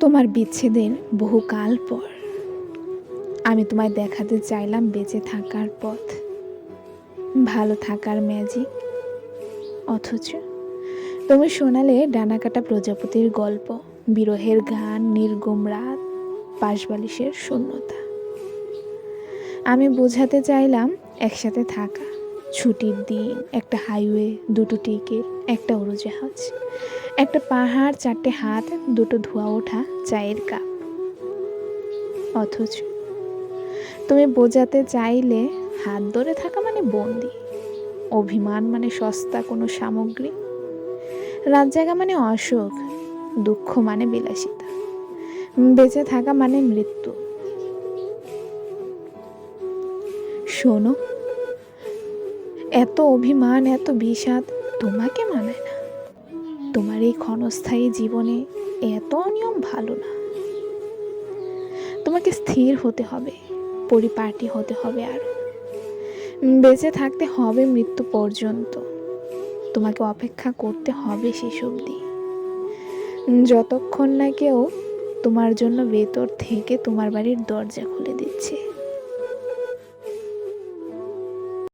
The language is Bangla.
তোমার বিচ্ছেদের বহুকাল পর। আমি তোমায় দেখাতে চাইলাম বেঁচে থাকার পথ। ভালো থাকার ম্যাজিক অথচ তুমি শোনালে ডানাকাটা প্রজাপতির গল্প, বিরহের গান, নির্গম রাত, পাশবালিশের শূন্যতা। আমি বোঝাতে চাইলাম একসাথে থাকা ছুটির দিন, একটা হাইওয়ে দুটো টিকিট একটা উড়োজাহাজ, একটা পাহাড়, চারটে হাত, দুটো ধোয়া ওঠা, চায়ের কাপ। অথচ তুমি বোঝাতে চাইলে হাত ধরে থাকা মানে বন্দি। অভিমান মানে সস্তা কোনো সামগ্রী। রাত জাগা মানে অসুখ দুঃখ মানে বিলাসিতা। বেঁচে থাকা মানে মৃত্যু। শোনো এত অভিমান, এত বিষাদ তোমাকে মানায় না। তোমার এই ক্ষণস্থায়ী জীবনে এত অনিয়ম ভালো না। তোমাকে স্থির হতে হবে, পরিপাটি হতে হবে আরও বেঁচে থাকতে হবে মৃত্যু পর্যন্ত। তোমাকে অপেক্ষা করতে হবে শেষ অবধি। যতক্ষণ না কেউ তোমার জন্য ভেতর থেকে তোমার বাড়ির দরজা খুলে দিচ্ছে।